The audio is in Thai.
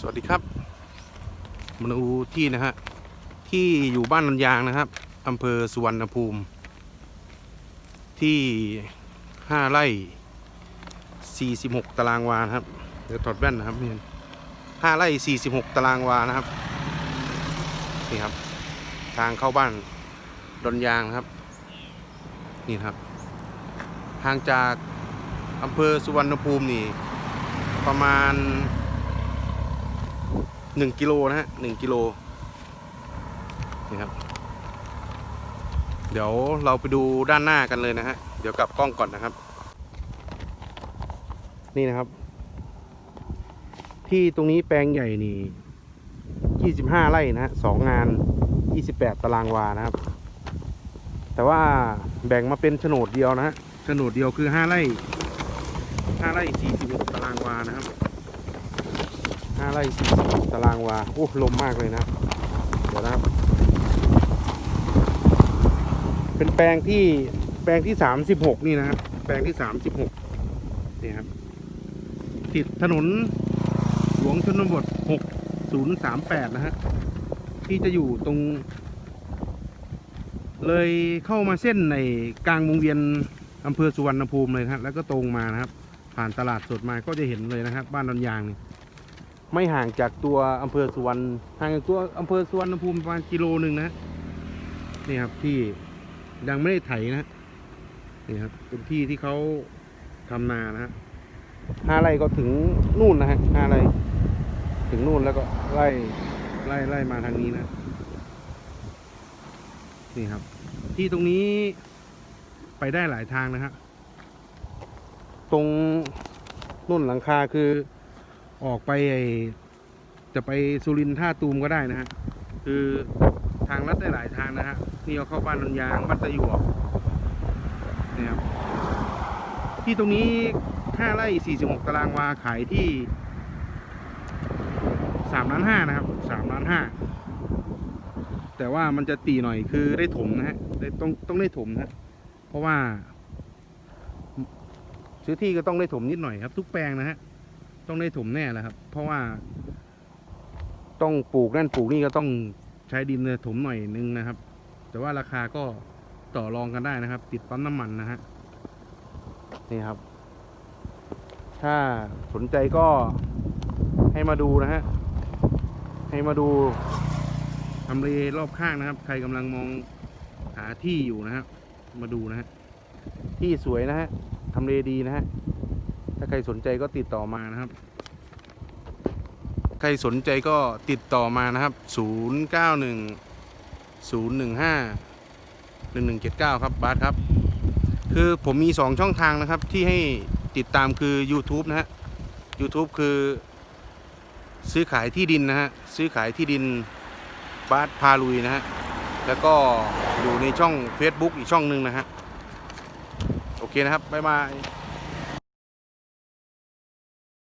สวัสดีครับมาดูที่นะฮะที่อยู่บ้านนันยางนะครับอำเภอสุวรรณภูมิ ที่ห้าไร่ 46 ตารางวานะครับ เดี๋ยวถอดแว่นนะครับนี่ห้าไร่ 46 ตารางวานะครับนี่ครับ ทางเข้าบ้านดอนยางนะครับ นี่นครับห่างจากอำเภอสุวรรณภูมินี่ประมาณ 1กิโลนะฮะ1กิโลนี่ครับ เดี๋ยวเราไปดูด้านหน้ากันเลยนะฮะ เดี๋ยวกลับกล้องก่อนนะครับ นี่นะครับ ที่ตรงนี้แปลงใหญ่นี่ 25 ไร่นะฮะสองงาน 28 ตารางวานะครับ แต่ว่าแบ่งมาเป็นโฉนดเดียวนะฮะโฉนดเดียวคือ 5 ไร่ 5 ไร่46ตารางวานะครับ ร่46ตารางวาโอ้ลมมากเลยนะเดี๋ยวนะครับ เป็นแปลงที่แปลงที่ 36 นี่นะครับแปลงที่ 36นี่ครับ ติดถนนหลวงชนบท 6038 นะฮะที่จะอยู่ตรง เลยเข้ามาเส้นในกลางวงเวียนอำเภอสุวรรณภูมิเลยนะฮะแล้วก็ตรงมานะครับ ผ่านตลาดสดมาก็จะเห็นเลยนะครับ บ้านดอนยางนี่ ไม่ห่างจากตัวอำเภอสุวรรณห่างจากตัวอำเภอสุวรรณภูมิประมาณกิโลหนึ่งนะนี่ครับที่ยังไม่ได้ไถนะนี่ครับเป็นที่ที่เขาทำนานะฮะห้าไร่ก็ถึงนู่นนะฮะห้าไร่ถึงนู่นแล้วก็ไล่ไล่ไล่มาทางนี้นะ นี่ครับ ที่ตรงนี้ไปได้หลายทางนะฮะตรงนุ่นหลังคาคือ ออกไปจะไปสุรินทร์ท่าตูมก็ได้นะฮะคือทางลัดได้หลายทางนะฮะนี่เอาเข้าบ้านนันยางบ้านตะหยวกนี่ครับที่ตรงนี้5ไร่ 46 ตารางวาขายที่3ล้าน5นะครับ3ล้าน5แต่ว่ามันจะตีหน่อยคือได้ถมนะฮะได้ต้องต้องได้ถมนะเพราะว่าซื้อที่ก็ต้องได้ถมนิดหน่อยครับ ทุกแปลงนะฮะ ต้องได้ถมแน่แหละครับ เพราะว่า ต้องปลูกนั่นปลูกนี่ก็ต้องใช้ดินเนี่ยถมหน่อยนึงนะครับ แต่ว่าราคาก็ต่อรองกันได้นะครับ ติดปั๊มน้ำมันนะฮะนี่ครับ ถ้าสนใจก็ให้มาดูนะฮะให้มาดูทำเลรอบข้างนะครับ ใครกำลังมองหาที่อยู่นะฮะมาดูนะฮะที่สวยนะฮะทำเลดีนะฮะ ถ้าใครสนใจก็ติดต่อมานะครับ ใครสนใจก็ติดต่อมานะครับ 091 015 1179 ครับบาสครับ คือผมมี 2 ช่องทางนะครับที่ให้ติดตามคือ YouTube นะฮะ YouTube คือซื้อขายที่ดินนะฮะ ซื้อขายที่ดินบาสพาลุยนะฮะ แล้วก็อยู่ในช่อง Facebook อีกช่องหนึ่งนะฮะ โอเคนะครับ บ๊ายบาย